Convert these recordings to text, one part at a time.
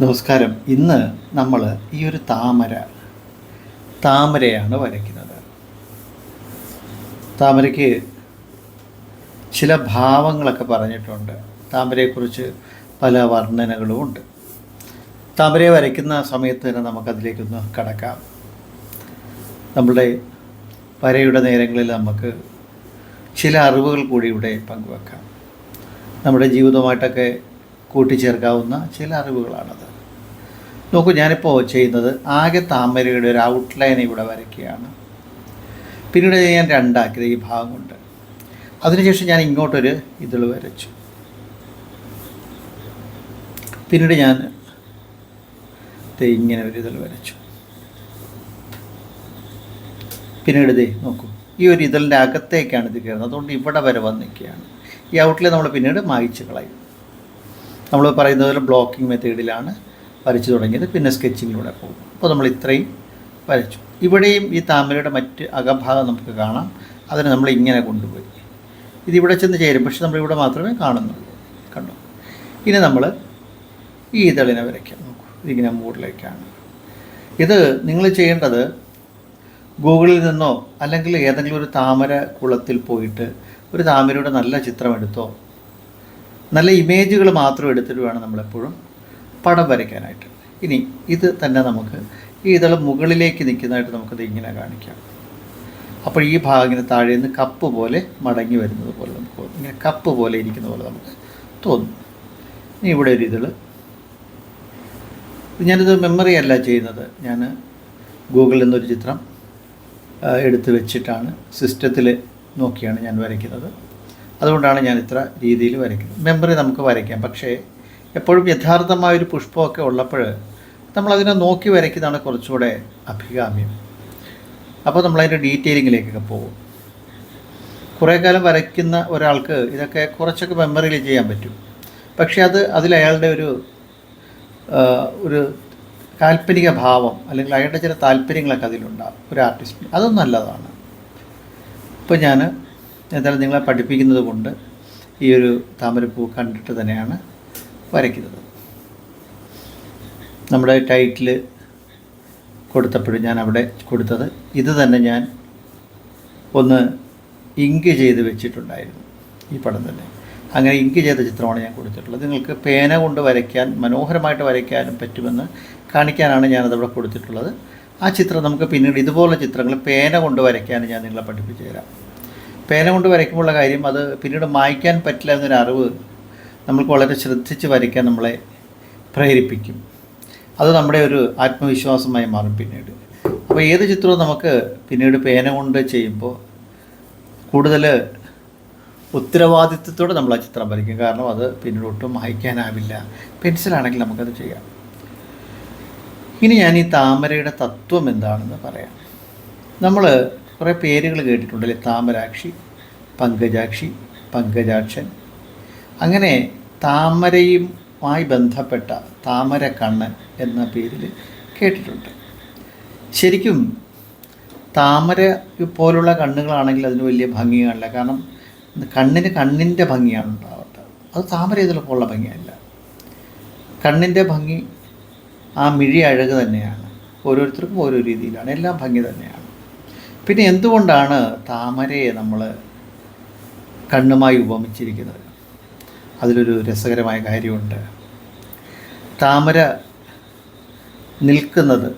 നമസ്കാരം. ഇന്ന് നമ്മൾ ഈ ഒരു താമര താമരയാണ് വരയ്ക്കുന്നത്. താമരയ്ക്ക് ചില ഭാവങ്ങളൊക്കെ പറഞ്ഞിട്ടുണ്ട്. താമരയെക്കുറിച്ച് പല വർണനകളും ഉണ്ട്. താമരയെ വരയ്ക്കുന്ന സമയത്ത് തന്നെ നമുക്കതിലേക്കൊന്ന് കടക്കാം. നമ്മുടെ വരയുടെ നേരങ്ങളിൽ നമുക്ക് ചില അറിവുകൾ കൂടി ഇവിടെ പങ്കുവെക്കാം. നമ്മുടെ ജീവിതവുമായിട്ടൊക്കെ കൂട്ടിച്ചേർക്കാവുന്ന ചില അറിവുകളാണത്. നോക്കൂ ഞാനിപ്പോൾ ചെയ്യുന്നത് ആകെ താമരയുടെ ഒരു ഔട്ട്ലൈൻ ഇവിടെ വരയ്ക്കുകയാണ്. പിന്നീട് ഞാൻ രണ്ടാക്കിയത് ഈ ഭാഗം കൊണ്ട് അതിനുശേഷം ഞാൻ ഇങ്ങോട്ടൊരു ഇതിൽ വരച്ചു. പിന്നീട് ഞാൻ ഇങ്ങനെ ഒരു ഇതിൽ വരച്ചു. പിന്നീട് ദേ നോക്കൂ ഈ ഒരു ഇതിലിന്റെ അകത്തേക്കാണ് ഇത് കയറുന്നത്. അതുകൊണ്ട് ഇവിടെ വരെ വന്നിരിക്കുകയാണ്. ഈ ഔട്ട്ലൈൻ നമ്മൾ പിന്നീട് മായ്ച്ച് കളയും. നമ്മൾ പറയുന്നത് പോലെ ബ്ലോക്കിംഗ് മെത്തേഡിലാണ് വരച്ചു തുടങ്ങിയത്. പിന്നെ സ്കെച്ചിങ്ങിലൂടെ പോകും. അപ്പോൾ നമ്മൾ ഇത്രയും വരച്ചു. ഇവിടെയും ഈ താമരയുടെ മറ്റ് അകഭാഗം നമുക്ക് കാണാം. അതിനെ നമ്മൾ ഇങ്ങനെ കൊണ്ടുപോയി. ഇതിവിടെ ചെന്ന് ചേരും. പക്ഷെ നമ്മളിവിടെ മാത്രമേ കാണുന്നുള്ളൂ. കണ്ടോ? ഇനി നമ്മൾ ഈ ഇതളിനെ വരയ്ക്കാം. നോക്കൂ. ഇതിങ്ങനെ മുകളിലേക്കാണ് ഇത് നിങ്ങൾ ചെയ്യേണ്ടത് ഗൂഗിളിൽ നിന്നോ അല്ലെങ്കിൽ ഏതെങ്കിലും ഒരു താമര കുളത്തിൽ പോയിട്ട് ഒരു താമരയുടെ നല്ല ചിത്രം എടുത്തോ നല്ല ഇമേജുകൾ മാത്രം എടുത്തിട്ട് വേണം നമ്മളെപ്പോഴും പടം വരയ്ക്കാനായിട്ട്. ഇനി ഇത് തന്നെ നമുക്ക് ഈ ഇതൾ മുകളിലേക്ക് നിൽക്കുന്നതായിട്ട് നമുക്കത് ഇങ്ങനെ കാണിക്കാം. അപ്പോൾ ഈ ഭാഗത്തിന് താഴെ നിന്ന് കപ്പ് പോലെ മടങ്ങി വരുന്നത് പോലെ നമുക്ക് ഇങ്ങനെ കപ്പ് പോലെ ഇരിക്കുന്ന പോലെ നമുക്ക് തോന്നും. ഇനി ഇവിടെ ഒരു ഇതൾ. ഞാനിത് മെമ്മറി അല്ല ചെയ്യുന്നത്. ഞാൻ ഗൂഗിളിൽ നിന്നൊരു ചിത്രം എടുത്ത് വെച്ചിട്ടാണ്. സിസ്റ്റത്തിൽ നോക്കിയാണ് ഞാൻ വരയ്ക്കുന്നത്. അതുകൊണ്ടാണ് ഞാൻ ഇത്ര രീതിയിൽ വരയ്ക്കുന്നത്. മെമ്മറി നമുക്ക് വരയ്ക്കാം. പക്ഷേ എപ്പോഴും യഥാർത്ഥമായൊരു പുഷ്പമൊക്കെ ഉള്ളപ്പോൾ നമ്മളതിനെ നോക്കി വരയ്ക്കുന്നതാണ് കുറച്ചുകൂടെ അഭികാമ്യം. അപ്പോൾ നമ്മളതിന്റെ ഡീറ്റെയിലിങ്ങിലേക്കൊക്കെ പോകും. കുറേ കാലം വരയ്ക്കുന്ന ഒരാൾക്ക് ഇതൊക്കെ കുറച്ചൊക്കെ മെമ്മറിയിൽ ചെയ്യാൻ പറ്റും. പക്ഷേ അത് അതിൽ അയാളുടെ ഒരു ഒരു കാൽപ്പനിക ഭാവം അല്ലെങ്കിൽ അയാളുടെ ചില താല്പര്യങ്ങളൊക്കെ അതിലുണ്ടാകും. ഒരു ആർട്ടിസ്റ്റിന് അതും നല്ലതാണ്. ഇപ്പോൾ ഞാൻ എന്തായാലും നിങ്ങളെ പഠിപ്പിക്കുന്നത് കൊണ്ട് ഈ ഒരു താമരപ്പൂ കണ്ടിട്ട് തന്നെയാണ് വരയ്ക്കുന്നത്. നമ്മുടെ ടൈറ്റിൽ കൊടുത്തപ്പോഴും ഞാൻ അവിടെ കൊടുത്തത് ഇത് തന്നെ ഞാൻ ഒന്ന് ഇങ്ക് ചെയ്ത് വെച്ചിട്ടുണ്ടായിരുന്നു ഈ പടം തന്നെ. അങ്ങനെ ഇങ്ക് ചെയ്ത ചിത്രമാണ് ഞാൻ കൊടുത്തിട്ടുള്ളത്. നിങ്ങൾക്ക് പേന കൊണ്ട് വരയ്ക്കാൻ മനോഹരമായിട്ട് വരയ്ക്കാനും പറ്റുമെന്ന് കാണിക്കാനാണ് ഞാനതവിടെ കൊടുത്തിട്ടുള്ളത്. ആ ചിത്രം നമുക്ക് പിന്നീട് ഇതുപോലെ ചിത്രങ്ങൾ പേന കൊണ്ട് വരയ്ക്കാൻ ഞാൻ നിങ്ങളെ പഠിപ്പിച്ചു തരാം. പേന കൊണ്ട് വരയ്ക്കുമ്പോഴുള്ള കാര്യം അത് പിന്നീട് മായ്ക്കാൻ പറ്റില്ല എന്നൊരു അറിവ് നമ്മൾക്ക് വളരെ ശ്രദ്ധിച്ച് വരയ്ക്കാൻ നമ്മളെ പ്രേരിപ്പിക്കും. അത് നമ്മുടെ ഒരു ആത്മവിശ്വാസമായി മാറും പിന്നീട്. അപ്പോൾ ഏത് ചിത്രവും നമുക്ക് പിന്നീട് പേന കൊണ്ട് ചെയ്യുമ്പോൾ കൂടുതൽ ഉത്തരവാദിത്വത്തോടെ നമ്മൾ ആ ചിത്രം വരയ്ക്കും. കാരണം അത് പിന്നീട് ഒട്ടും മായ്ക്കാനാവില്ല. പെൻസിലാണെങ്കിൽ നമുക്കത് ചെയ്യാം. ഇനി ഞാൻ ഈ താമരയുടെ തത്വം എന്താണെന്ന് പറയാം. നമ്മൾ കുറേ പേരുകൾ കേട്ടിട്ടുണ്ടല്ലേ താമരാക്ഷി പങ്കജാക്ഷി പങ്കജാക്ഷൻ. അങ്ങനെ താമരയുമായി ബന്ധപ്പെട്ട താമര കണ്ണൻ എന്ന പേരിൽ കേട്ടിട്ടുണ്ട്. ശരിക്കും താമര പോലുള്ള കണ്ണുകളാണെങ്കിൽ അതിന് വലിയ ഭംഗിയാണല്ല. കാരണം കണ്ണിന് കണ്ണിന്റെ ഭംഗിയാണ് ഉണ്ടാവട്ടെ അത് താമര ഇതിലുള്ള ഭംഗിയല്ല. കണ്ണിന്റെ ഭംഗി ആ മിഴി അഴക് തന്നെയാണ്. ഓരോരുത്തർക്കും ഓരോ രീതിയിലാണ്. എല്ലാം ഭംഗി തന്നെയാണ്. പിന്നെ എന്തുകൊണ്ടാണ് താമരയെ നമ്മൾ കണ്ണുമായി ഉപമിച്ചിരിക്കുന്നത്? അതിലൊരു രസകരമായ കാര്യമുണ്ട്. താമര നിൽക്കുന്നത്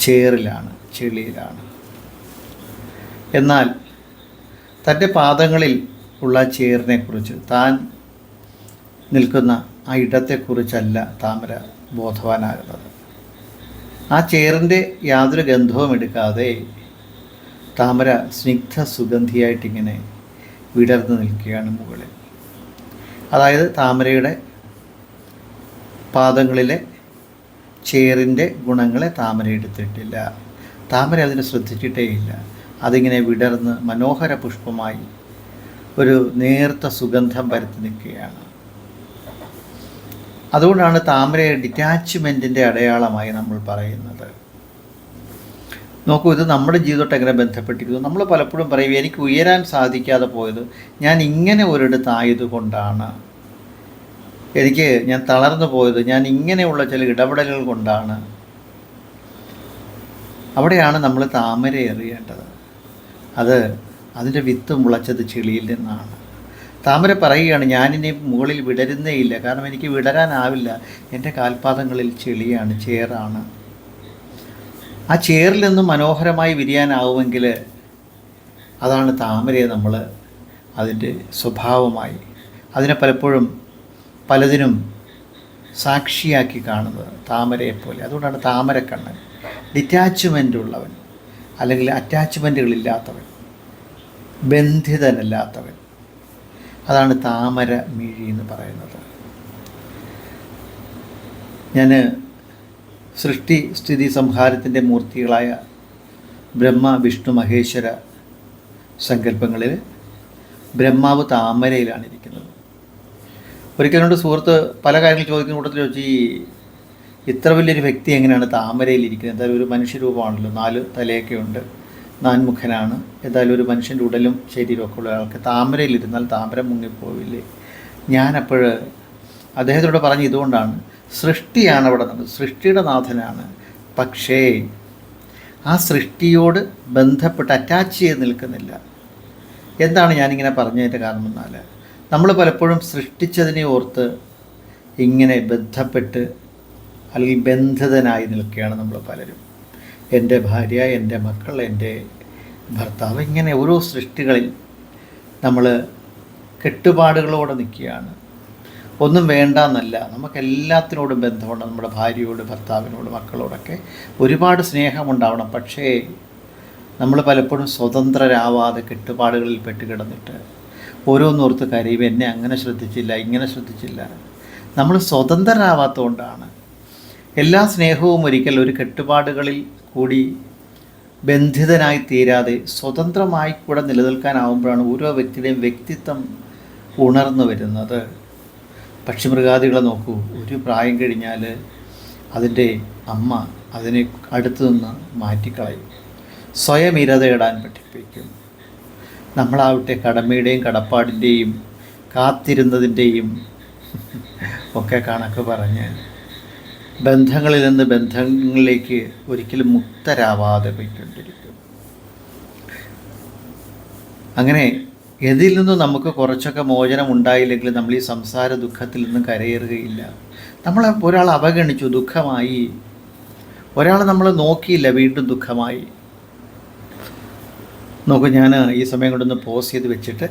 ചേറിലാണ് ചെളിയിലാണ്. എന്നാൽ തന്റെ പാദങ്ങളിൽ ഉള്ള ചേറിനെക്കുറിച്ച് താൻ നിൽക്കുന്ന ആ ഇടത്തെക്കുറിച്ചല്ല താമര ബോധവാനാകുന്നത്. ആ ചേറിന്റെ യാതൊരു ഗന്ധവും എടുക്കാതെ താമര സ്നിഗ്ധ സുഗന്ധിയായിട്ടിങ്ങനെ വിടർന്നു നിൽക്കുകയാണ് മുകളിൽ. അതായത് താമരയുടെ പാദങ്ങളിലെ ചേറിന്റെ ഗുണങ്ങളെ താമര എടുത്തിട്ടില്ല. താമര അതിനെ ശ്രദ്ധിച്ചിട്ടേയില്ല അതിങ്ങനെ വിടർന്ന് മനോഹര പുഷ്പമായി ഒരു നേർത്ത സുഗന്ധം പരത്തി നിൽക്കുകയാണ്. അതുകൊണ്ടാണ് താമരയെ ഡിറ്റാച്ച്മെന്റിന്റെ അടയാളമായി നമ്മൾ പറയുന്നത്. നോക്കൂ ഇത് നമ്മുടെ ജീവിതമായിട്ട് എങ്ങനെ ബന്ധപ്പെട്ടിരിക്കുന്നു? നമ്മൾ പലപ്പോഴും പറയും എനിക്ക് ഉയരാൻ സാധിക്കാതെ പോയത് ഞാൻ ഇങ്ങനെ ഒരിടത്തായതുകൊണ്ടാണ് എനിക്ക് ഞാൻ തളർന്നു പോയത് ഞാൻ ഇങ്ങനെയുള്ള ചില ഇടപെടലുകൾ കൊണ്ടാണ്. അവിടെയാണ് നമ്മൾ താമര എറിയേണ്ടത്. അത് അതിന്റെ വിത്ത് മുളച്ചത് ചെളിയിൽ നിന്നാണ്. താമര പറയുകയാണ് ഞാനിനി മുകളിൽ വിടരുന്നേ ഇല്ല. കാരണം എനിക്ക് വിടരാനാവില്ല. എന്റെ കാൽപാദങ്ങളിൽ ചെളിയാണ് ചേറാണ്. ആ ചേറിൽ നിന്നും മനോഹരമായി വിരിയാനാവുമെങ്കിൽ അതാണ് താമരയെ നമ്മൾ അതിന്റെ സ്വഭാവമായി അതിനെ പലപ്പോഴും പലതിനും സാക്ഷിയാക്കി കാണുന്നത് താമരയെപ്പോലെ അതുകൊണ്ടാണ് താമരക്കണ്ണൻ ഡിറ്റാച്ച്മെന്റ് ഉള്ളവൻ അല്ലെങ്കിൽ അറ്റാച്ച്മെന്റുകളില്ലാത്തവൻ ബന്ധിതനല്ലാത്തവൻ. അതാണ് താമര മിഴി എന്ന് പറയുന്നത്. ഞാൻ സൃഷ്ടി സ്ഥിതി സംഹാരത്തിന്റെ മൂർത്തികളായ ബ്രഹ്മ വിഷ്ണു മഹേശ്വര സങ്കല്പങ്ങളിൽ ബ്രഹ്മാവ് താമരയിലാണ് ഇരിക്കുന്നത്. ഒരിക്കലോട് സുഹൃത്ത് പല കാര്യങ്ങൾ ചോദിക്കുന്ന കൂട്ടത്തിൽ വെച്ച് ഈ ഇത്ര വലിയൊരു വ്യക്തി എങ്ങനെയാണ് താമരയിൽ ഇരിക്കുന്നത്? ഒരു മനുഷ്യരൂപമാണല്ലോ നാല് തലയൊക്കെ ഉണ്ട്. നാൻമുഖനാണ്. ഏതായാലും ഒരു മനുഷ്യന്റെ ഉടലും ശരീരമൊക്കെ ഉള്ള ആൾക്ക് താമരയിലിരുന്നാൽ താമര മുങ്ങിപ്പോവില്ലേ? ഞാനപ്പോൾ അദ്ദേഹത്തോട് പറഞ്ഞ ഇതുകൊണ്ടാണ് സൃഷ്ടിയാണ് അവിടെ നടന്നത് സൃഷ്ടിയുടെ നാഥനാണ്. പക്ഷേ ആ സൃഷ്ടിയോട് ബന്ധപ്പെട്ട് അറ്റാച്ച് ചെയ്ത് നിൽക്കുന്നില്ല. എന്താണ് ഞാനിങ്ങനെ പറഞ്ഞതിന്റെ കാരണം എന്നാൽ നമ്മൾ പലപ്പോഴും സൃഷ്ടിച്ചതിനെ ഓർത്ത് ഇങ്ങനെ ബന്ധപ്പെട്ട് അല്ലെങ്കിൽ ബന്ധിതനായി നിൽക്കുകയാണ് നമ്മൾ പലരും. എന്റെ ഭാര്യ എന്റെ മക്കൾ എന്റെ ഭർത്താവ് ഇങ്ങനെ ഓരോ സൃഷ്ടികളിൽ നമ്മൾ കെട്ടുപാടുകളോടെ നിൽക്കുകയാണ്. ഒന്നും വേണ്ട എന്നല്ല നമുക്ക് എല്ലാത്തിനോടും ബന്ധമുണ്ട് നമ്മുടെ ഭാര്യയോട് ഭർത്താവിനോട് മക്കളോടൊക്കെ ഒരുപാട് സ്നേഹമുണ്ടാവണം. പക്ഷേ നമ്മൾ പലപ്പോഴും സ്വതന്ത്രരാവാതെ കെട്ടുപാടുകളിൽ പെട്ട് കിടന്നിട്ട് ഓരോന്നോർത്ത് കരയും എന്നെ അങ്ങനെ ശ്രദ്ധിച്ചില്ല ഇങ്ങനെ ശ്രദ്ധിച്ചില്ല. നമ്മൾ സ്വതന്ത്രരാവാത്തതുകൊണ്ടാണ് എല്ലാ സ്നേഹവും ഒരിക്കൽ ഒരു കെട്ടുപാടുകളിൽ കൂടി ബന്ധിതനായി തീരാതെ സ്വതന്ത്രമായി കൂടെ നിലനിൽക്കാനാവുമ്പോഴാണ് ഓരോ വ്യക്തിയുടെയും വ്യക്തിത്വം ഉണർന്നു വരുന്നത്. പക്ഷിമൃഗാദികളെ നോക്കൂ. ഒരു പ്രായം കഴിഞ്ഞാൽ അതിന്റെ അമ്മ അതിനെ അടുത്തു നിന്ന് മാറ്റിക്കളയും. സ്വയം ഇരതയിടാൻ പഠിപ്പിക്കും. നമ്മളാവട്ടെ കടമയുടെയും കടപ്പാടിന്റെയും കാത്തിരുന്നതിന്റെയും ഒക്കെ കണക്ക് പറഞ്ഞ് ബന്ധങ്ങളിൽ നിന്ന് ബന്ധങ്ങളിലേക്ക് ഒരിക്കലും മുക്തരാവാതെ പോയിക്കൊണ്ടിരിക്കും അങ്ങനെ എതിൽ നിന്നും നമുക്ക് കുറച്ചൊക്കെ മോചനം ഉണ്ടായില്ലെങ്കിൽ നമ്മൾ ഈ സംസാര ദുഃഖത്തിൽ നിന്നും കരയേറുകയില്ല. നമ്മൾ ഒരാൾ അവഗണിച്ചു ദുഃഖമായി. ഒരാൾ നമ്മൾ നോക്കിയില്ല വീണ്ടും ദുഃഖമായി. നോക്കൂ ഞാൻ ഈ സമയം കൊണ്ടൊന്ന് പോസ് ചെയ്ത് വെച്ചിട്ട്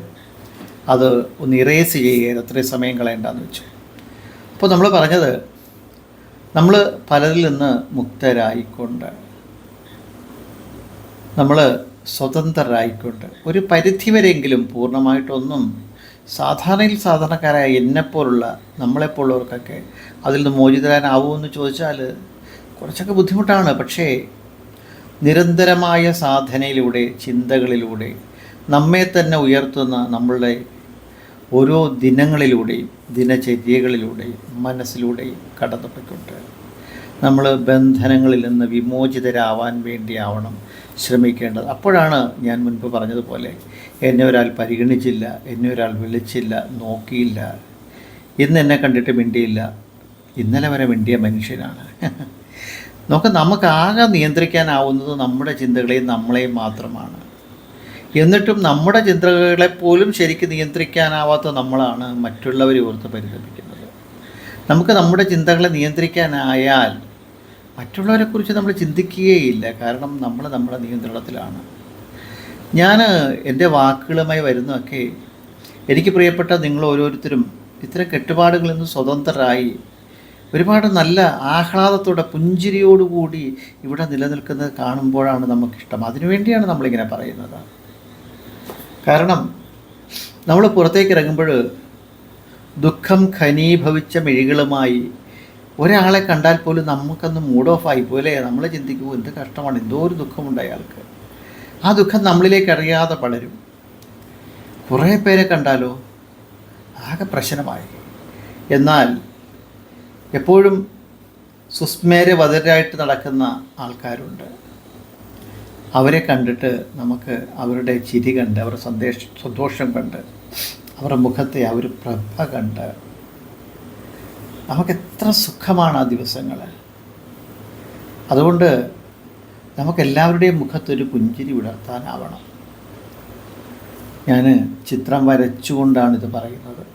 അത് ഒന്ന് ഇറേസ് ചെയ്യുകയായിരുന്നു. അത്രയും സമയം കളയണ്ടെന്ന് വെച്ചു. അപ്പോൾ നമ്മൾ പറഞ്ഞത് നമ്മൾ പലരിൽ നിന്ന് മുക്തരായിക്കൊണ്ട് നമ്മൾ സ്വതന്ത്രരായിക്കൊണ്ട് ഒരു പരിധിവരെയെങ്കിലും പൂർണമായിട്ടൊന്നും സാധാരണയിൽ സാധാരണക്കാരായ എന്നെപ്പോലുള്ള നമ്മളെപ്പോലുള്ളവർക്കൊക്കെ അതിൽ നിന്ന് മോചിതരാനാവുമെന്ന് ചോദിച്ചാൽ കുറച്ചൊക്കെ ബുദ്ധിമുട്ടാണ്. പക്ഷേ നിരന്തരമായ സാധനയിലൂടെ ചിന്തകളിലൂടെ നമ്മെ തന്നെ ഉയർത്തുന്ന നമ്മളുടെ ഓരോ ദിനങ്ങളിലൂടെയും ദിനചര്യകളിലൂടെയും മനസ്സിലൂടെയും കടന്നുപോയിക്കൊണ്ട് നമ്മൾ ബന്ധനങ്ങളിൽ നിന്ന് വിമോചിതരാവാൻ വേണ്ടിയാവണം ശ്രമിക്കേണ്ടത്. അപ്പോഴാണ് ഞാൻ മുൻപ് പറഞ്ഞതുപോലെ എന്നെ ഒരാൾ പരിഗണിച്ചില്ല എന്നെ ഒരാൾ വിളിച്ചില്ല നോക്കിയില്ല ഇന്ന് എന്നെ കണ്ടിട്ട് മിണ്ടിയില്ല ഇന്നലെ വരെ മിണ്ടിയ മനുഷ്യനാണ്. നോക്ക് നമുക്ക് ആകെ നിയന്ത്രിക്കാനാവുന്നത് നമ്മുടെ ചിന്തകളെയും നമ്മളെയും മാത്രമാണ്. എന്നിട്ടും നമ്മുടെ ചിന്തകളെ പോലും ശരിക്കും നിയന്ത്രിക്കാനാവാത്ത നമ്മളാണ് മറ്റുള്ളവരെ ഓർത്ത് പരിതപിക്കുന്നത് നമുക്ക് നമ്മുടെ ചിന്തകളെ നിയന്ത്രിക്കാനായാൽ മറ്റുള്ളവരെക്കുറിച്ച് നമ്മൾ ചിന്തിക്കുകയില്ല. കാരണം നമ്മൾ നമ്മുടെ നിയന്ത്രണത്തിലാണ്. ഞാൻ എന്റെ വാക്കുകളുമായി വരുന്നതൊക്കെ എനിക്ക് പ്രിയപ്പെട്ട നിങ്ങൾ ഓരോരുത്തരും ഇത്തരം കെട്ടുപാടുകളിൽ നിന്ന് സ്വതന്ത്രരായി ഒരുപാട് നല്ല ആഹ്ലാദത്തോടെ പുഞ്ചിരിയോടുകൂടി ഇവിടെ നിലനിൽക്കുന്നത് കാണുമ്പോഴാണ് നമുക്കിഷ്ടം. അതിനുവേണ്ടിയാണ് നമ്മളിങ്ങനെ പറയുന്നത്. കാരണം നമ്മൾ പുറത്തേക്ക് ഇറങ്ങുമ്പോൾ ദുഃഖം ഖനീഭവിച്ച മിഴികളുമായി ഒരാളെ കണ്ടാൽ പോലും നമുക്കന്ന് മൂഡ് ഓഫ് ആയി പോലെ നമ്മൾ ചിന്തിക്കുമോ എന്ത് കഷ്ടമാണ്. എന്തോ ഒരു ദുഃഖമുണ്ട് അയാൾക്ക്. ആ ദുഃഖം നമ്മളിലേക്ക് അറിയാതെ പടരും കുറേ പേരെ കണ്ടാലോ ആകെ പ്രശ്നമായി. എന്നാൽ എപ്പോഴും സുസ്മേരവതരായിട്ട് നടക്കുന്ന ആൾക്കാരുണ്ട്. അവരെ കണ്ടിട്ട് നമുക്ക് അവരുടെ ചിരി കണ്ട് അവരുടെ സന്ദേശ സന്തോഷം കണ്ട് അവരുടെ മുഖത്തെ ഒരു പ്രഭ കണ്ട് നമുക്ക് എത്ര സുഖമാണ് ആ ദിവസങ്ങൾ അതുകൊണ്ട് നമുക്കെല്ലാവരുടെയും മുഖത്തൊരു പുഞ്ചിരി വിടർത്താനാവണം ഞാൻ ചിത്രം വരച്ചുകൊണ്ടാണ് ഇത് പറയുന്നത്.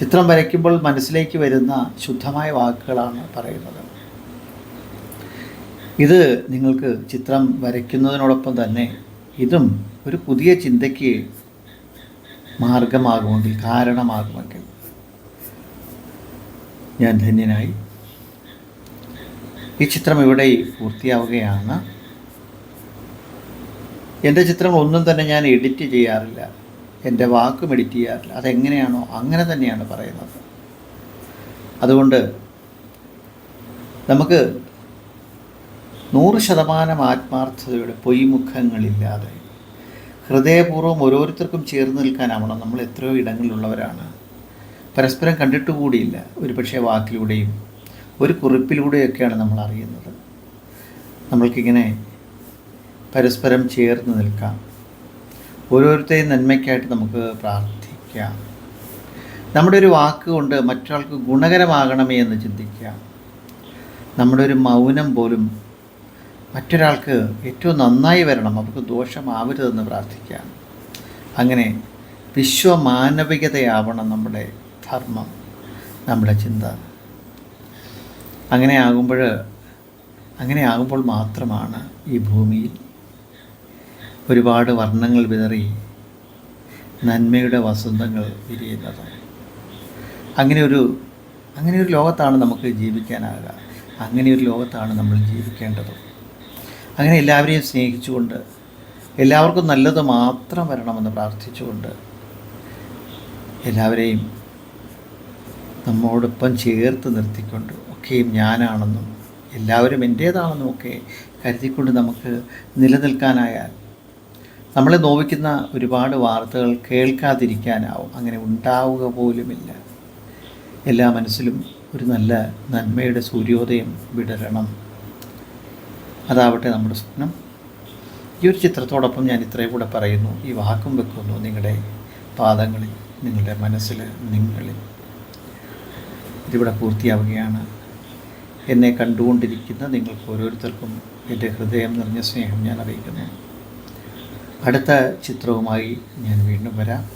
ചിത്രം വരയ്ക്കുമ്പോൾ മനസ്സിലേക്ക് വരുന്ന ശുദ്ധമായ വാക്കുകളാണ് പറയുന്നത്. ഇത് നിങ്ങൾക്ക് ചിത്രം വരയ്ക്കുന്നതിനോടൊപ്പം തന്നെ ഇതും ഒരു പുതിയ ചിന്തയ്ക്ക് മാർഗമാകുമെങ്കിൽ കാരണമാകുമെങ്കിൽ. ഞാൻ ധന്യനായി. ഈ ചിത്രം ഇവിടെ പൂർത്തിയാവുകയാണ്. എന്റെ ചിത്രങ്ങൾ ഒന്നും തന്നെ ഞാൻ എഡിറ്റ് ചെയ്യാറില്ല. എന്റെ വാക്കും എഡിറ്റ് ചെയ്യാറില്ല. അതെങ്ങനെയാണോ അങ്ങനെ തന്നെയാണ് പറയുന്നത്. അതുകൊണ്ട് നമുക്ക് നൂറ് ശതമാനം ആത്മാർത്ഥതയുടെ പൊയ്മുഖങ്ങളില്ലാതെ ഹൃദയപൂർവം ഓരോരുത്തർക്കും ചേർന്ന് നിൽക്കാനാവണം. നമ്മൾ എത്രയോ ഇടങ്ങളിലുള്ളവരാണ്. പരസ്പരം കണ്ടിട്ട് കൂടിയില്ല. ഒരു പക്ഷേ വാക്കിലൂടെയും ഒരു കുറിപ്പിലൂടെയൊക്കെയാണ് നമ്മൾ അറിയുന്നത്. നമ്മൾക്കിങ്ങനെ പരസ്പരം ചേർന്ന് നിൽക്കാം. ഓരോരുത്തരെയും നന്മയ്ക്കായിട്ട് നമുക്ക് പ്രാർത്ഥിക്കാം. നമ്മുടെ ഒരു വാക്ക് കൊണ്ട് മറ്റൊരാൾക്ക് ഗുണകരമാകണമേ എന്ന് ചിന്തിക്കാം. നമ്മുടെ ഒരു മൗനം പോലും മറ്റൊരാൾക്ക് ഏറ്റവും നന്നായി വരണം അവർക്ക് ദോഷമാവരുതെന്ന് പ്രാർത്ഥിക്കാം. അങ്ങനെ വിശ്വമാനവികതയാവണം നമ്മുടെ ധർമ്മം നമ്മുടെ ചിന്ത. അങ്ങനെ ആകുമ്പോൾ അങ്ങനെ ആകുമ്പോൾ മാത്രമാണ് ഈ ഭൂമിയിൽ ഒരുപാട് വർണങ്ങൾ വിതറി നന്മയുടെ വസന്തങ്ങൾ വിരിയുന്നത്. അങ്ങനെ ഒരു അങ്ങനെ ഒരു ലോകത്താണ് നമുക്ക് ജീവിക്കാനാകുക. അങ്ങനെ ഒരു ലോകത്താണ് നമ്മൾ ജീവിക്കേണ്ടത്. അങ്ങനെ എല്ലാവരെയും സ്നേഹിച്ചുകൊണ്ട് എല്ലാവർക്കും നല്ലത് മാത്രം വരണമെന്ന് പ്രാർത്ഥിച്ചുകൊണ്ട് എല്ലാവരെയും നമ്മോടൊപ്പം ചേർത്ത് നിർത്തിക്കൊണ്ട് ഒക്കെയും ഞാനാണെന്നും എല്ലാവരും എന്റേതാണെന്നും ഒക്കെ കരുതിക്കൊണ്ട് നമുക്ക് നിലനിൽക്കാനായാൽ നമ്മളെ നോവിക്കുന്ന ഒരുപാട് വാർത്തകൾ കേൾക്കാതിരിക്കാനാവും. അങ്ങനെ ഉണ്ടാവുക പോലുമില്ല. എല്ലാ മനസ്സിലും ഒരു നല്ല നന്മയുടെ സൂര്യോദയം വിടരണം. അതാവട്ടെ നമ്മുടെ സ്വപ്നം. ഈ ഒരു ചിത്രത്തോടൊപ്പം ഞാൻ ഇത്രയും കൂടെ പറയുന്നു. ഈ വാക്കും വെക്കുന്നു നിങ്ങളുടെ പാദങ്ങളിൽ നിങ്ങളുടെ മനസ്സിൽ നിങ്ങളിൽ. ഇതിവിടെ പൂർത്തിയാവുകയാണ്. എന്നെ കണ്ടുകൊണ്ടിരിക്കുന്ന നിങ്ങൾക്ക് ഓരോരുത്തർക്കും എന്റെ ഹൃദയം നിറഞ്ഞ സ്നേഹം ഞാൻ അറിയിക്കുന്നു. അടുത്ത ചിത്രവുമായി ഞാൻ വീണ്ടും വരാം.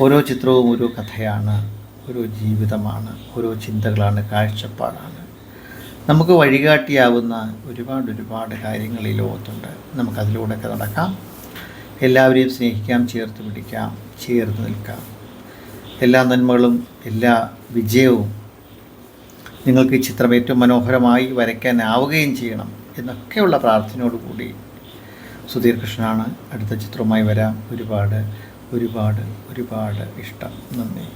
ഓരോ ചിത്രവും ഓരോ കഥയാണ് ഓരോ ജീവിതമാണ് ഓരോ ചിന്തകളാണ് കാഴ്ചപ്പാടാണ്. നമുക്ക് വഴികാട്ടിയാവുന്ന ഒരുപാട് ഒരുപാട് കാര്യങ്ങൾ ഈ ലോകത്തുണ്ട്. നമുക്കതിലൂടെയൊക്കെ നടക്കാം. എല്ലാവരെയും സ്നേഹിക്കാം ചേർത്ത് പിടിക്കാം ചേർത്ത് നിൽക്കാം. എല്ലാ നന്മകളും എല്ലാ വിജയവും നിങ്ങൾക്ക് ഈ ചിത്രം ഏറ്റവും മനോഹരമായി വരയ്ക്കാനാവുകയും ചെയ്യണം എന്നൊക്കെയുള്ള പ്രാർത്ഥനയോടുകൂടി സുധീർ കൃഷ്ണനാണ് അടുത്ത ചിത്രവുമായി വരാം ഒരുപാട് ഒരുപാട് ഒരുപാട് ഇഷ്ടം. നന്ദി.